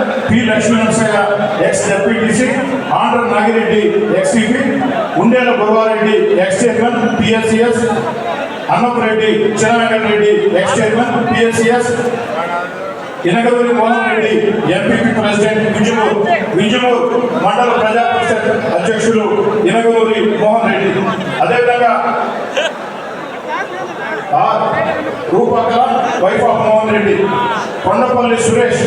P Lakshmi P Lakshminarasaiah ex deputy C Andhra Nagireddy ex EP Undela Guravareddy ex chairman PSCS Annapureddy Chiravenkatareddy ex chairman PSCS Inagaluri Mohan Reddy MPP president Vinjamuru Vinjamuru మండల ప్రజా పరిషత్ అధ్యక్షులు ఇనగలూరి మోహన్ రెడ్డి అదేవిధంగా R Roopakala wife of Mohan Reddy Kondapalli Suresh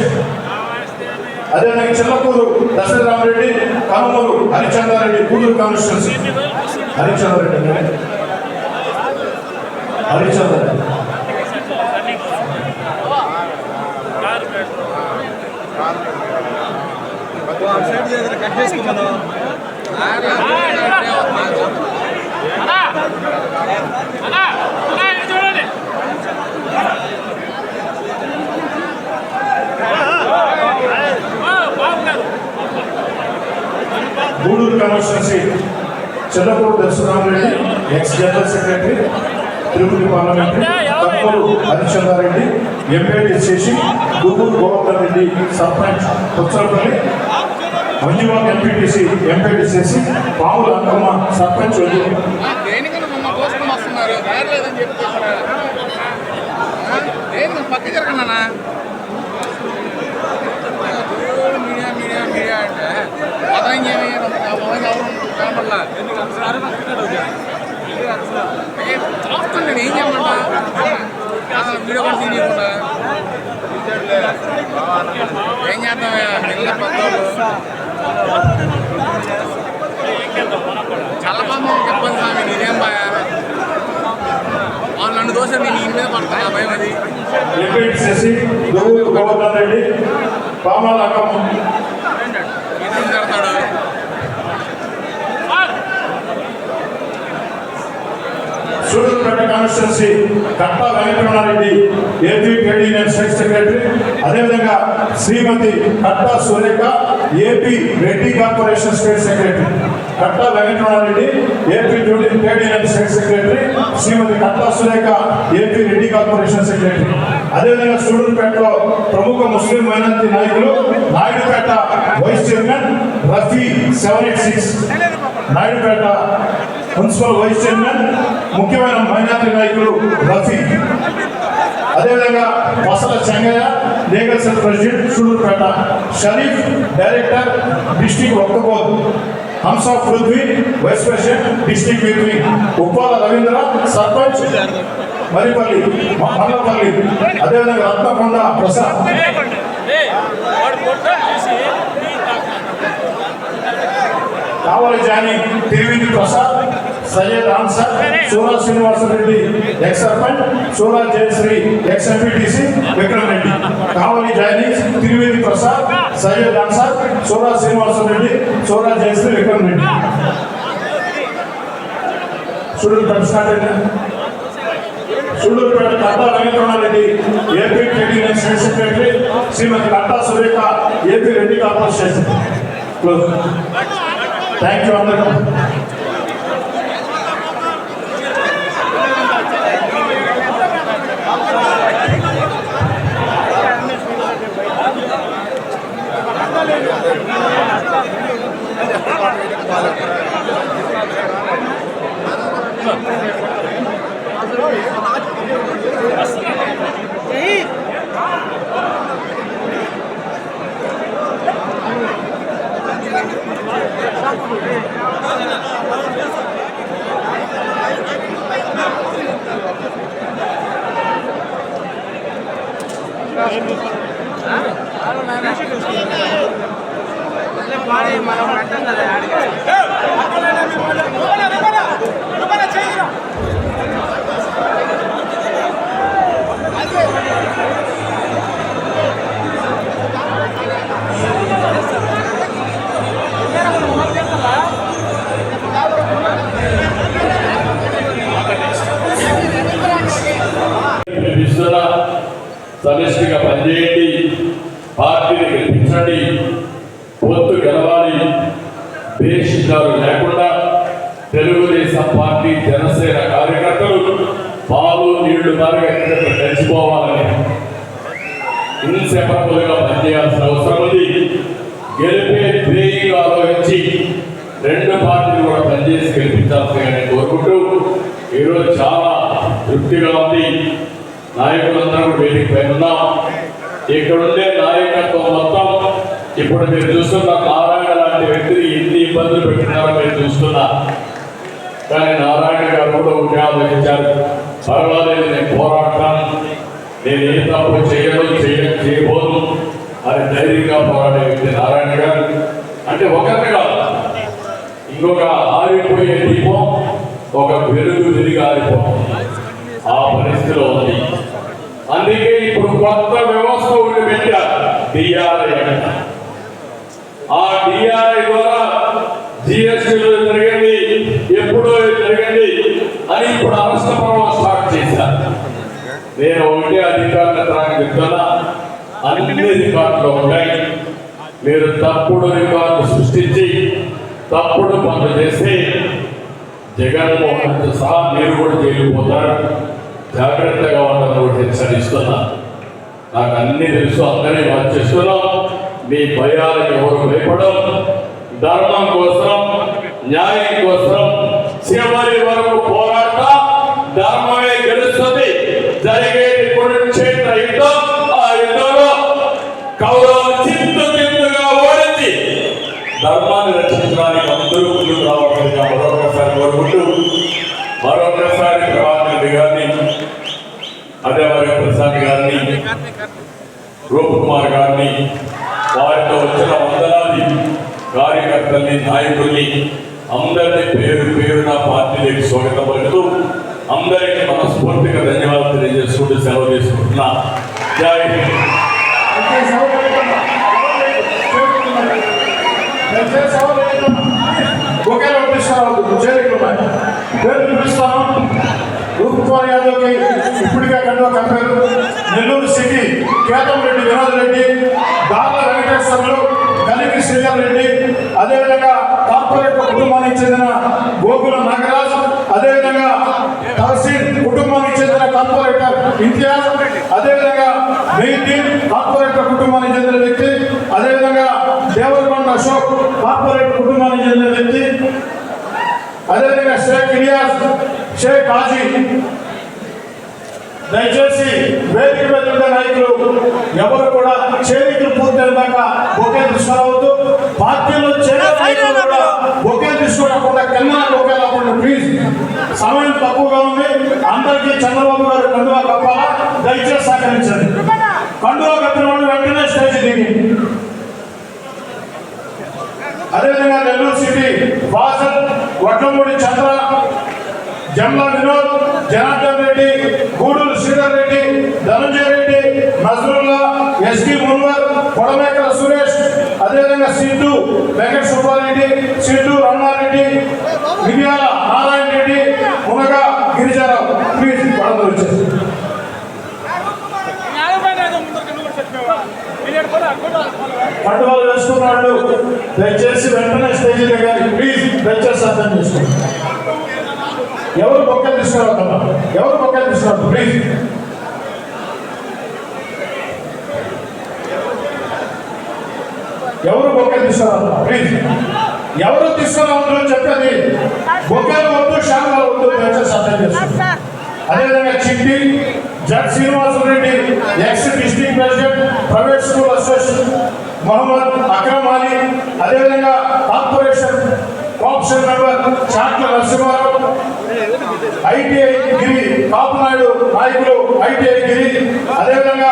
అదేవిధంగా Chillakuru Dasaratha Ramareddy Kanumuru Harichandrareddy Gudur constituency. Harichandrareddy Harichandrareddy cut చేసుకున్నాను Gudur constituency Chinnapuru Darshanareddy ex general secretary Tirupati parliamentary Kurnool Harichandrareddy MPT చేసి గుంటూరు గోవర్ధన్ రెడ్డి సర్పంచ్ పుచ్చలపల్లి మంజువాక్ MPTC MPT చేసి పాముల అంకమ్మ సర్పంచ్ పదం నేను ఏం చేయమంటా వీడియో కూడా తీయకుండా ఏం చేద్దాం పిల్లల చాలా చెప్పండి స్వామి నేనేం బాయా వాళ్ళు నన్ను దోశ నేను ఈ మీద పడతాను భయం అది చేసి గోవర్ధన్ రెడ్డి అంకమ్మ ఏం జరుగుతాడు Sullurpeta constituency Katta Venkataramanareddy AP trade union state secretary అదేవిధంగా Srimati Katta Surekha AP Reddy corporation state secretary. Katta Venkataramanareddy AP trade union state secretary Srimati Katta Surekha AP Reddy corporation secretary. అదేవిధంగా సూడూరుపేటలో ప్రముఖ Muslim minority నాయకులు Naidupeta vice chairman Rafi seven eight six. Naidupeta municipal vice chairman ముఖ్యమైన minority నాయకులు రఫీ అదేవిధంగా Vasala Chengaiah legal cell president Sullurpeta Sharif director district ఒక్కబోద్ Hamsa Prithvi vice president district Prithvi. Uppala Ravindra sarpanch Maripalli Mallapalli అదేవిధంగా Ratnakonda Prasad. Kavali Jani Tiruvindi Prasad. Syed Ansar Sura. Srinivasareddy ex sarpanch. Sura Jayasri ex MPTC Vikram Reddy. Kavali Jani Tiruvindi Prasad. Syed Ansar Sura. Srinivasareddy Sura Jayasri Vikram Reddy. సూర్యుడు start Sullurpeta Katta Venkataramanareddy AP trade union state secretary. Srimati Katta Surekha AP Reddy corporation. Close thank you అందరికీ మనం పెట్టం కదా ఆడికి పిలుస్తున్న సమిష్టిగా పనిచేయండి. పార్టీని గెలిపించండి. పొత్తు గెలవాలి. భేషికారు లేకుండా తెలుగుదేశం పార్టీ జనసేన కార్యకర్తలు పాలు నీళ్ళు మారిగా కలిసిపోవాలని ఇన్సెపరబుల్గా పనిచేయాల్సిన అవసరం ఉంది. గెలిపే ధ్యేయంగా ఆలోచించి రెండు పార్టీలు కూడా పనిచేసి గెలిపించాల్సిందని కోరుకుంటూ ఈరోజు చాలా తృప్తిగా ఉంది. నాయకులందరూ కూడా వేదిక పైన ఉన్నాం. ఇక్కడ నాయకత్వం మొత్తం ఇప్పుడు మీరు చూస్తున్న నారాయణ లాంటి వ్యక్తిని ఎన్ని ఇబ్బందులు పెట్టినారో మీరు చూస్తున్నా కానీ నారాయణ గారు కూడా ఒకటి ఆలోచించారు. పర్వాలేదు నేను పోరాడతాను. నేను ఏ తప్పు చేయను చేయ చేయబోను. అని ధైర్యంగా పోరాడే వ్యక్తి నారాయణ గారు. అంటే ఒకరిని కాదు ఇంకొక ఆరిపోయే దీపం ఒక వెలుగు తిరిగి ఆరిపోతుంది. ఆ పరిస్థితిలో ఉంది. అందుకే ఇప్పుడు కొత్త వ్యవస్థ ఒకటి పెట్టారు డిఆర్ఐ ఆ డిఆర్ఐ ద్వారా జిఎస్టీలో జరగండి ఎప్పుడో జరగండి అని ఇప్పుడు అరెస్ట్ పర్వం స్టార్ట్ చేశారు. నేను ఒకటే అధికారుల అధికారులకు చెప్తున్నా అన్ని రికార్డులు ఉంటాయి మీరు తప్పుడు రికార్డు సృష్టించి తప్పుడు పనులు చేస్తే జగన్మోహన్ సహా మీరు కూడా జైలుపోతారు జాగ్రత్తగా ఉండని కూడా హెచ్చరిస్తున్నా నాకు అన్ని తెలుసు అందరినీ వచ్చేస్తున్నాం మీ భయాలకు ఎవరు భయపడం ధర్మం కోసం న్యాయం కోసం చివరి వరకు పోరాటం ధర్మమే గెలుస్తుంది జరిగేది కురుక్షేత్ర యుద్ధం ఆ యుద్ధంలో కౌరవ చింతు చింతుగా ఓడించి ధర్మాన్ని రక్షించడానికి అందరూ ముందుకు రావాల్సిందిగా మరొకసారి కోరుకుంటూ మరొకసారి ప్రభాకర్ రెడ్డి గారిని అదే మరి ప్రసాద్ గారిని రూప్ కుమార్ గారిని వారితో వచ్చిన వందలాది కార్యకర్తల్ని నాయకుల్ని అందరినీ పేరు పేరున పార్టీలకు స్వాగతం పలుకుతూ అందరికీ మనస్ఫూర్తిగా ధన్యవాదాలు తెలియజేసుకుంటూ సెలవు తీసుకుంటున్నా. జై ఒకే పిలుస్తాను చేరికలు పేరు పిలుస్తాను రూపుకుమార్ యాదవ్కి ఇప్పటికే కండువ కప్పారు నెల్లూరు సిటీ కేతం రెడ్డి వినోద్ రెడ్డి దార్ల వెంకటేశ్వర్లు కలిగి శ్రీధర్ రెడ్డి అదేవిధంగా కార్పొరేట్ కుటుంబానికి చెందిన గోకుల నాగరాజ్ అదేవిధంగా తహసీల్ కుటుంబానికి చెందిన కార్పొరేటర్ ఇంతియాజ్ అదేవిధంగా మెయిన్ కార్పొరేటర్ కుటుంబానికి చెందిన వ్యక్తి అదేవిధంగా దేవరకొండ అశోక్ కార్పొరేట్ కుటుంబానికి చెందిన వ్యక్తి అదేవిధంగా షేక్ ఇలియాస్ షేక్ హాజీ. దయచేసి వేదిక మీద ఉండే నాయకులు ఎవరు కూడా చేరికలు పూర్తయిన దాకా ఒకే తీసుకురావద్దు. పార్టీలో ఒకే తీసుకోకుండా కింద ఒకే లేకుండా ప్లీజ్ సమయం తక్కువగా ఉంది. అందరికీ చంద్రబాబు గారు కండువా కప్పాలా? దయచేసి సహకరించండి. కండువా కప్పిన వాళ్ళు వెంటనే స్టేజ్ దిగి. అదేవిధంగా నెల్లూరు సిటీ వాసల్ వడ్లమూడి చంద్ర జమ్లా వినోద్ జనార్దన్ రెడ్డి గూడూరు శ్రీధర్ రెడ్డి ధనంజయ రెడ్డి నజరుల్లా ఎస్కి మున్వర్ కొడమేకల సురేష్ అదేవిధంగా సిద్ధు వెంకట సుబ్బారెడ్డి సిద్ధు రమణారెడ్డి మిర్యాల నారాయణ రెడ్డి మునగ గిరిజారావు. ప్లీజ్ పడదు వచ్చేసి. ముందరికి పండుగలు దయచేసి వెంటనే స్టేజీ దగ్గర ప్లీజ్ దయచేసి అర్థం చేసుకోండి. ఎవరు బొక్కలు తీసుకురావద్దమ్మా? ఎవరు బొక్కలు తీసుకురావద్దు ప్లీజ్ ఎవరు బొక్కలు తీసుకురావద్దు ప్లీజ్ ఎవరు తీసుకురావద్దు చెప్పేది బొక్కలు వద్దు శాఖలు వద్దు అర్థం చేసుకోండి అదేవిధంగా Chitti Z Srinivasareddy ex district president private school association Mohammed Akram Ali అదేవిధంగా corporation co-option member Chatla Narasimharao ITI Giri Kapunaidu నాయకులు ఐటీఐ గిరి. అదేవిధంగా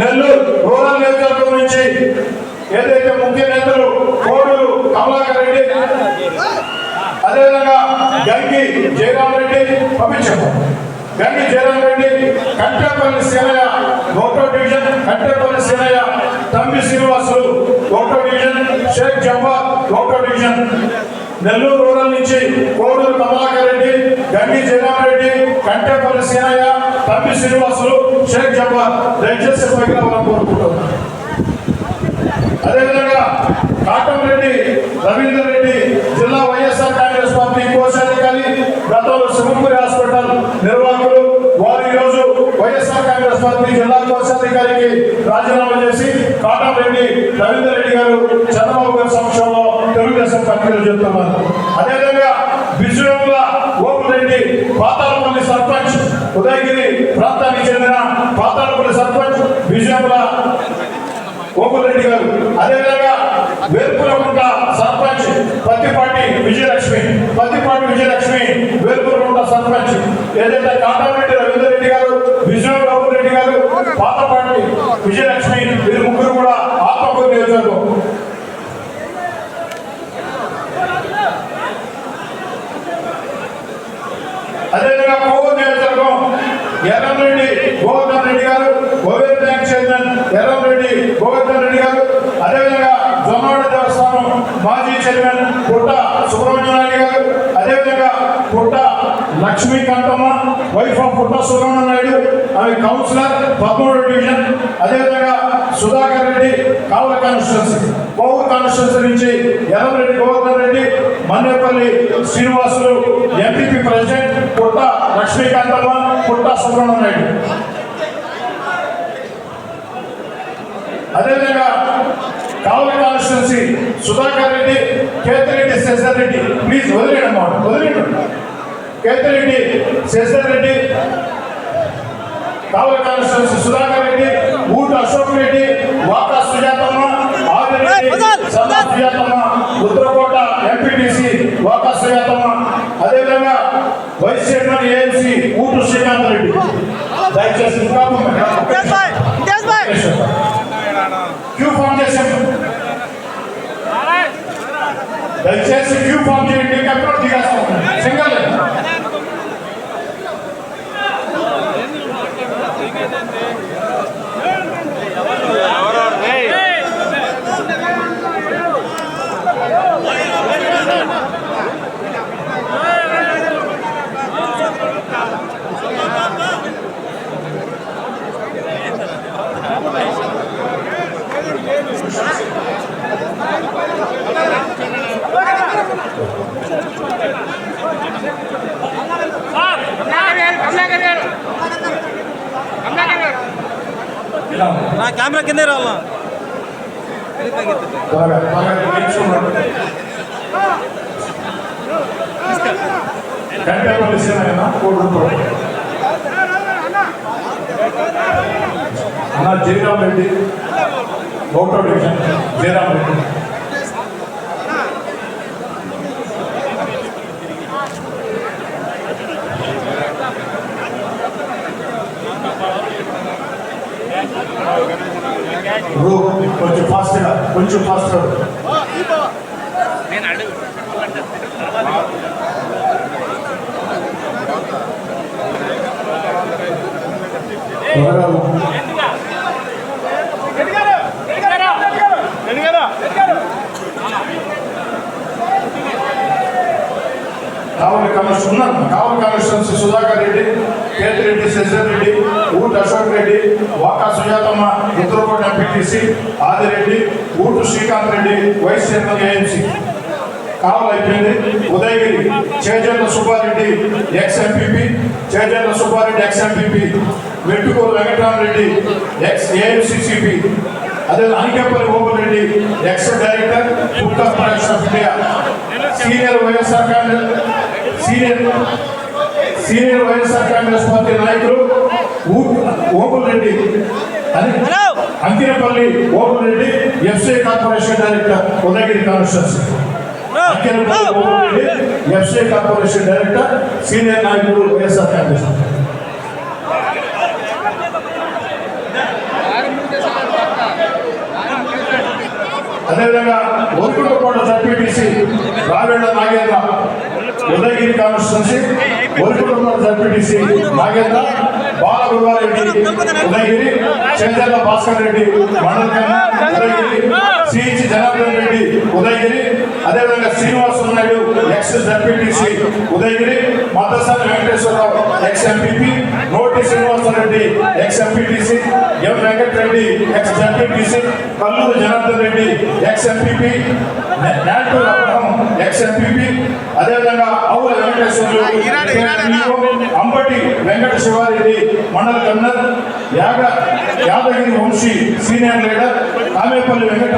నెల్లూరు రూరల్ నియోజకవర్గం నుంచి ఏదైతే ముఖ్య నేతలు కోడూరు కమలాకర్ రెడ్డి అదేవిధంగా గంగి జయరాం రెడ్డి పంపించాము. గంగి జయరాం రెడ్డి కంటేపల్లి సేనయ్య ఒకటో డివిజన్ కంటేపల్లి సేనయ్య తమ్మి శ్రీనివాసులు ఒకటో డివిజన్ షేక్ జంబా ఒకటో డివిజన్. నెల్లూరు రూరల్ నుంచి కోడూరు ప్రభాకర్ రెడ్డి గండి జయరాం రెడ్డి కంటేపల్లి సేనయ్య తప్పి శ్రీనివాసులు షేక్ జబ్బార్. దయచేసి పైకి రావాలని కోరుకుంటున్నాను. అదేవిధంగా రవీందర్ రెడ్డి జిల్లా వైఎస్ఆర్ కాంగ్రెస్ పార్టీ కోసం గతంలో సింహపురి హాస్పిటల్ నిర్వాహకులు వారు ఈరోజు వైఎస్ఆర్ కాంగ్రెస్ పార్టీ జిల్లా కోశాధికారికి రాజీనామా చేసి కాటంరెడ్డి రవీందర్ రెడ్డి గారు చంద్రబాబు గారి సమక్షంలో తెలుగుదేశం పార్టీలో చెప్తున్నారు అదేవిధంగా విజయంల ఓపురెడ్డి పాతాలపల్లి సర్పంచ్ ఉదయగిరి ప్రాంతానికి చెందిన పాతాలపల్లి సర్పంచ్ విజయంల రెడ్డి గారు అదేవిధంగా వేల్పురకుంట సర్పంచ్ పత్తిపాటి విజయలక్ష్మి పత్తిపాటి విజయలక్ష్మి వేల్పురకుంట సర్పంచ్. ఏదైతే కాటారెడ్డి రవీందర్ రెడ్డి గారు విజయ రెడ్డి గారు పాతపాటి విజయలక్ష్మి వీరు ముగ్గురు కూడా ఆత్మకూరు నియోజకవర్గం అదేవిధంగా కోవూరు నియోజకవర్గం ఎర్రంరెడ్డి గోవర్ధన్ రెడ్డి గారు ఓవేర్ బ్యాంక్ చైర్మన్ ఎర్రంరెడ్డి గోవర్ధన్ రెడ్డి గారు అదేవిధంగా జొన్నవాడ దేవస్థానం మాజీ చైర్మన్ పుట్ట సుబ్రహ్మణ్య నాయుడు గారు అదేవిధంగా పుట్ట లక్ష్మీకాంతమ్మ వైఫ్ ఆఫ్ పుట్ట సుబ్రహ్మణ్య నాయుడు ఆమె కౌన్సిలర్ పదమూడు డివిజన్ అదేవిధంగా సుధాకర్ రెడ్డి కావల కాన్స్టిట్యున్సీ కోవూరు కాన్స్టిట్యున్సీ నుంచి ఎర్రంరెడ్డి గోవర్ధన్ రెడ్డి మన్నేపల్లి శ్రీనివాసులు ఎంపీపీ ప్రెసిడెంట్ పుట్ట లక్ష్మీకాంతమ్మ పుట్ట సుబ్రహ్మణ్య నాయుడు. అదేవిధంగా కావల కాన్స్టిట్యున్సీ సుధాకర్ రెడ్డి కేతిరెడ్డి శశర్ రెడ్డి ప్లీజ్ వదిలేయండి అమ్మా వదిలేయండి. కేతిరెడ్డి శశర్ రెడ్డి కావల కాన్స్టిట్యున్సీ సుధాకర్ రెడ్డి ఊట అశోక్ రెడ్డి వాకా సుజాతమ్మ ఆదిరెడ్డి సన్నా సుజాతమ్మ ఉత్తరకోట ఎంపీటీసీ వాకా సుజాతమ్మ. అదేవిధంగా vice chairman AMC Ootu Srikanth Reddy. దయచేసి ఇంకా ఇంతేజ్ భాయ్ ఇంతేజ్ భాయ్ క్యూ ఫామ్ చేశాం. దయచేసి క్యూ ఫామ్ చేయండి. ఎక్కడ దిగేస్తాం కమలాకర్ గారు కమలాకర్ గారు ఇలా నా కెమెరా కిందే రావాలా త్వరగా త్వరగా నేర్చుకున్నాడు కంటేపల్లి సీనయ్య కోడుకో అన్న జయరాం రెడ్డి ఒకటో డివిజన్ జయరాం రెడ్డి బ్రో కొంచెం ఫాస్ట్గా కొంచెం ఫాస్ట్గా నేను అడుగు. కావలి కమిషన్ ఉన్నాను Kavali commissions Sudhakar Reddy. Ketireddy Sasidhar Reddy Ooti Ashok Reddy Vaka Sujathamma Uttarakota MP ZPTC Adireddy Ootu Srikanth Reddy vice chairman AMC. Kavali అయిపోయింది. Udayagiri Chejarla Subbareddy ex MPP Chejarla Subbareddy ex MPP Mettukuru Venkataramareddy ex AMCCP అదే Anikepalli open ex director food corporation of India. Senior YSR Congress senior senior YSR Congress party నాయకులు ఓపెన్ Reddy Ankinapalli open Reddy FC corporation director Udayagiri constituency Ankinapalli open Reddy FC corporation director senior నాయకుడు YSR Congress అదేవిధంగా Orikuntakota ZPTC Ravella Nagendra. Udayagiri constituency Orikuntakota ZPTC Nagendra Balaguruvareddy Udayagiri Chandrala Bhaskar Reddy మండల కన్నా Udayagiri CH Janardhan Reddy Udayagiri. అదేవిధంగా Srinivasa Naidu ex ZPTC Udayagiri. Maddasani Venkateswararao ex MPP Noti Srinivasareddy ex MPTC M Venkatareddy ex ZPTC Kalluru Janardhan Reddy ex MPP Natur Abraham ex MPP అదేవిధంగా అవుల వెంకటేశ్వర్లు అంబటి వెంకట శివారెడ్డి మండల కన్నర్ యాగ Yadagiri Vamsi senior leader Kamepalli Venkata